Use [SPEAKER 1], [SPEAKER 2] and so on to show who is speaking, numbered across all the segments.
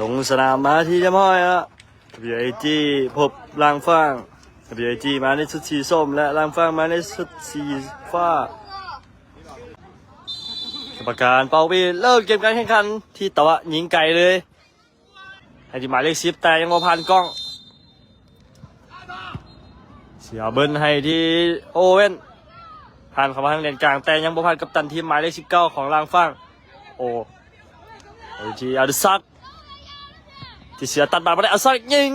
[SPEAKER 1] ลงสนามมาที่เรียบร้อยแล้วบีไอจีพบลางฟ้างบีไอจีมาในชุดสีส้ม และลางฟ้างมาในชุดสีฟ้ากรรมการเป่าปีเลิกเกมการแข่งขันที่ตะวะยิงไก่เลยให้ที่หมายเลขสิบแต่ยังมาพันกล้อง เสียเบิ้ลให้ที่โอเว่นผ่านเข้ามาทางเลนกลางแต่ยังบ่ผ่านกัปตันทีมหมายเลขสิบเก้าของลางฟ้าง โอโอ้ยที่อาดิซักที่เสียตัดบาดมาได้อาซักยิง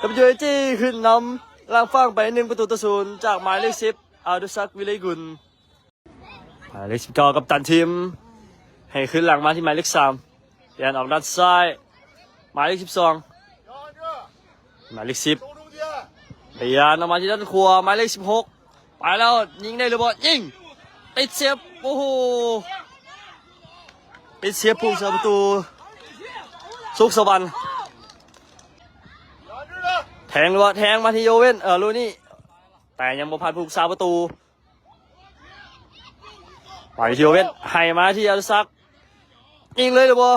[SPEAKER 1] กับยูเอจีขึ้นนำล่างฟ้างไปหนึ่งประตูต่อศูนย์จากหมายเลขสิบอาดุซักวิเลกุลหมายเลขสิบเก้ากับตันทีมให้ขึ้นหลังมาที่หมายเลขสามเปลี่ยนออกด้านซ้ายหมายเลขสิบสองหมายเลขสิบเปลี่ยนออกมาที่ด้านขวาหมายเลขสิบหกไปแล้วยิงได้หรือเปล่ายิงติดเสียบโอ้โห ติเสียบผู้สาประตูสุขสวรรค์แทงหรือว่าแทงมาที่โยเว่นเออลูนี่แต่ยังบ่ผ่านผู้สาประตูไปที่โยเว่นให้มาที่อัลซักยิงเลยหรือบ่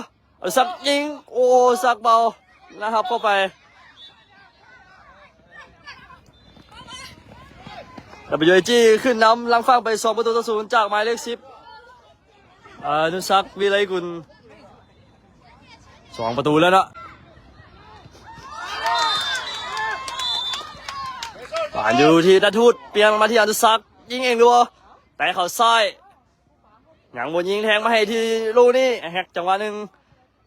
[SPEAKER 1] อัลซักยิงโอ้ซักเบานะครับเข้าไปดับเบิลยูจีขึ้นนำลังฟังไปสองประตูต่อศูนย์จากหมายเลขสิบ อนุซักวิไลกุลสองประตูแล้วนะป่านอยู่ที่ดัทูดเปลี่ยนมาที่อันตุซักยิงเองดูแต่เขาซ้ายหยังบนยิงแทงมาให้ที่ลูกนี่แฮกจังหวะหนึ่ง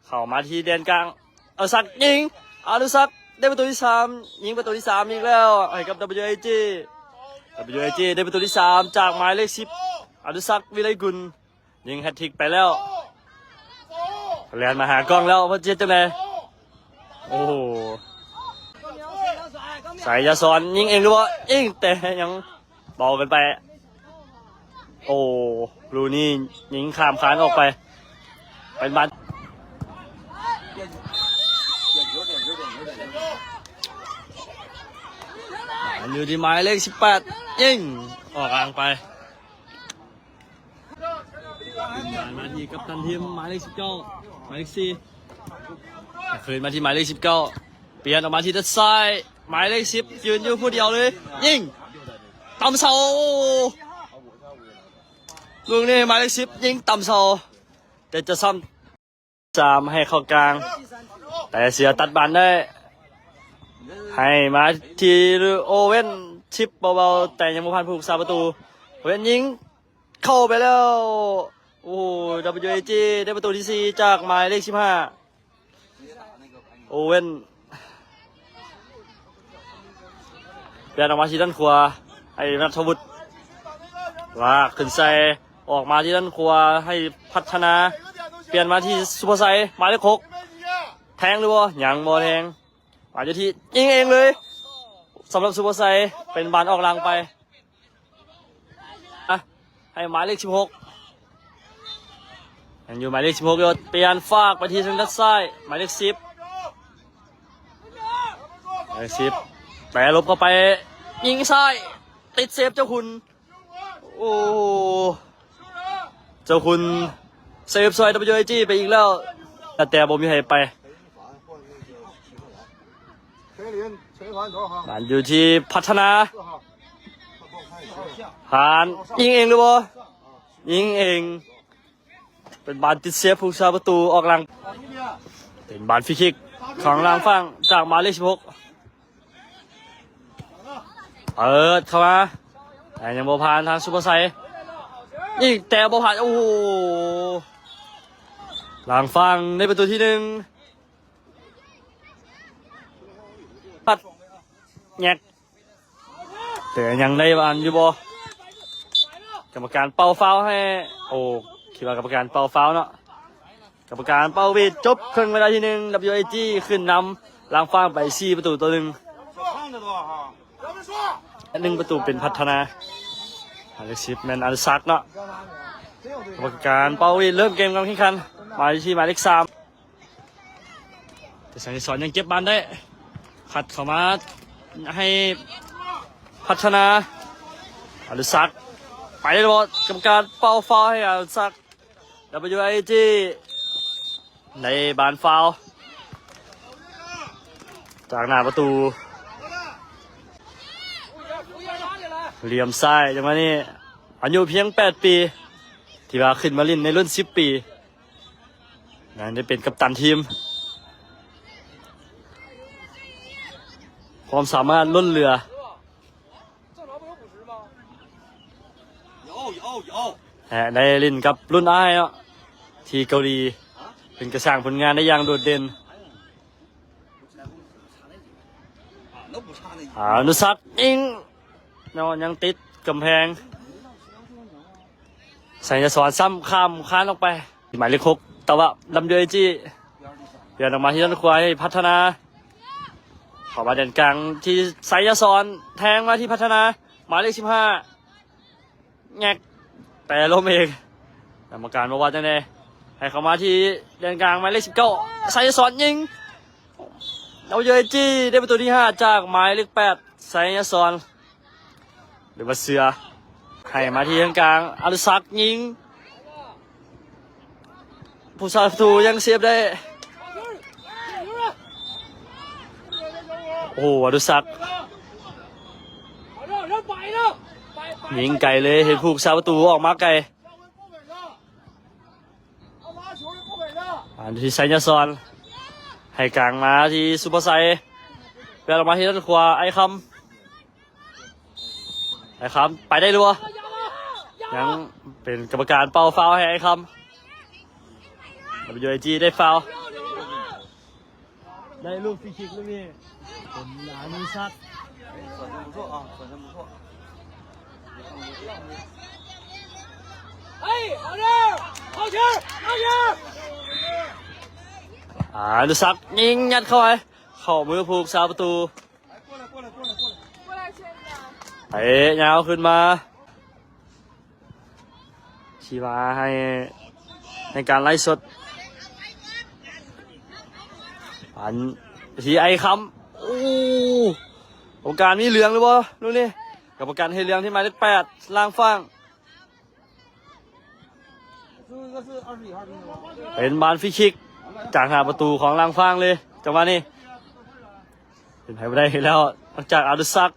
[SPEAKER 1] เข้ามาที่แดนกลางเอาซักยิงอานุซักได้ประตูที่สามยิงประตูที่สามอีกแล้วให้กับ WAG WAG ได้ประตูที่สามจากหมายเลขสิบอานุซักวิไลกุล ยิงแฮตทริกไปแล้วแลนมาหากล้องแล้วว่าเจ็ดจังเลยโอ้โหสายยาสอนยิงเองหรือว่ายิงแต่ยังเบากันไป โอ้ลูนี่ยิงขามคานออกไป เป็นบันอยู่ที่หมายเลขสิบแปดยิงออกกลางไปีกัปตันทีมหมายเลขสิบเก้าหมายเลขสี่คืนมาที่หมายเลขสิบเก้าเปลี่ยนออกมาที่ด้านซ้ายหมายเลขสิบยืนอยู่ผู้เดียวเลยยิงต่ำเสาลูกนี้หมายเลขสิบยิงต่ำเสาแต่จะซ้ำสามให้เข้ากลาง แต่เสียตัดบานได้ ให้มาที่โอเว่นชิปเบาๆแต่ยังไม่ผ่านผู้รักษาประตูเว่นยิงเข้าไปแล้ว โอ้โห WAG ได้ประตูที่สี่จากหมายเลขสิบห้าโอเว่นเปลี่ยนออกมาที่ด้านขวาให้นัทวุฒิลากขึ้นใส่ออกมาที่ด้านขวาให้พัฒนา เปลี่ยนมาที่สุภาไซหมายเลขหกแทงหรือว่ยังบอแทงมาอยู่ที่ยิงเองเลยสำหรับสุภาไซเป็นบานออกลังไปให้หมายเลขสิบหก ยังอยู่หมายเลขสิบหกโยเปลี่ยนฝากไปที่ทางด้านซ้ายหมายเลขสิบหมายเลขสิบแปรลบเข้าไป ยิงซ้ายติดเซฟเจ้าคุณ โอ้เจ้าคุณเซฟซอยดับเบิลจีไปอีกแล้ว แต่แต่ผมมีใครไปมันอยู่ที่พัฒนาผ่านยิงเองหรือเปล่ายิงเอง เป็นบานติดเซฟผู้ชาประตูออกหลัง เป็นบานฟรีคิกของลางฝั่งจากมาเลขสิบหกเปิดเข้ามาแต่ยังบ่ผ่านทางซูเปอร์ไซด์ยิงแต่บ่ผ่านโอ้โหหลังฝั่งในประตูที่หนึ่งปัดแงกแต่ยังได้บานอยู่บ่กรรมการเป่าฟาวให้ โอ้ ถือว่ากรรมการเป่าฟ้าวเนาะกรรมการเป่าวีจบครึ่งเวลาที่หนึ่ง WAG ขึ้นนำล้างฟ้างไปสี่ประตูตัวหนึ่งหนึ่งประตูเป็นพัฒนาอาริซิปแมนอาร์ซักเนาะกรรมการเป่าวีเริ่มเกมการแข่งขันหมายที่หมายเลขสามแต่สังสอนยังเก็บบอลได้ขัดเข้ามาให้พัฒนาอาร์ซักไปเลยบอลกรรมการเป่าฟ้าให้อาร์ซัก WIG ในบานฟาวจากหน้าประตูเหลี่ยมไส้ยจังหวะนี้อายุเพียง 8 ปี ที่ว่าขึ้นมาลินในรุ่น 10 ปีนั่นได้เป็นกัปตันทีม ความสามารถล้นเหลือได้ลินกับรุ่นอ้ายเนาะ ที่เกาหลีเป็นกระสางผลงานได้อย่างโดดเด่นอานุสัตอิงนอนยังติดกำแพงใส่ยาสอนซ้ำข้ามค้านออกไป หมายเลขหกแต่ว่าลำเดยจี้เดือนออกมาที่ต้นควายพัฒนาขอบาเด่นกลางที่ใสายยศนแทงมาที่พัฒนา หมายเลขสิบห้าแงกแต่ล้มเองกรรมการมาว่าจะงไง ให้เข้ามาที่เด่นกลางหมายเลขสิบเก้าไสยศยิงเอาเยยจี้ได้ประตูที่5จากหมายเลข8ไซยซอนหรือว่าเสือให้มาที่ทางกลางอนุสักยิงผู้สาประตูยังเสียบได้โอ้โหอนุสักยิงไกลเลยเห็นผู้สาประตูออกมาไกล อันที่ไซน์ยาซอนให้กลางมาที่ซูเปอร์ไซเปลอมาที่ด้านขวาไอ้คำไอ้คำไปได้หรือวะยังเป็นกรรมการเป่าฟาวให้ไอ้คำดับยูไอจีได้ฟาวได้ลูกฟรีคิกแล้วนี่ผมหลานุ
[SPEAKER 2] สัตสวนมุท
[SPEAKER 3] อะสวนมุท
[SPEAKER 1] อ่าดูซักยิงยัดเข้าไปเข่ามือผูกซาประตูเตะยาวขึ้นมาชีวาให้ในการไล่สดปันทีไอคำโอ้กรรการมีเหลืองหรือเปล่าดูนี่กับประกันให้เหลืองที่หมายเลขแปดล่างฟ้า
[SPEAKER 2] ง
[SPEAKER 1] เห็นบานฟิชิก จากหาประตูของลางฟางเลยจังหวะนี้เป็นไผ่ไม่ได้แล้วนอกจากอาดุซัก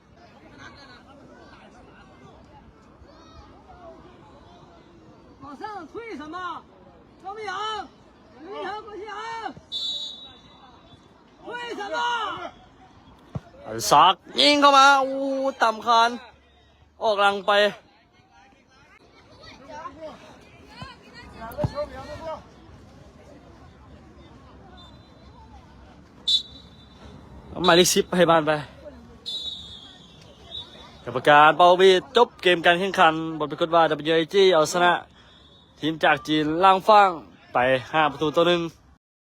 [SPEAKER 1] อันซักยิงเข้ามา อู้ต่ำคาน ออกหลังไป หมายเลขสิบให้บ้านไปกรรมการเปาบีจบเกมการแข่งขันบทปรากฏว่า WIG เอาชนะ ทีมจากจีนล่างฟังไป 5 ประตูต่อหนึ่ง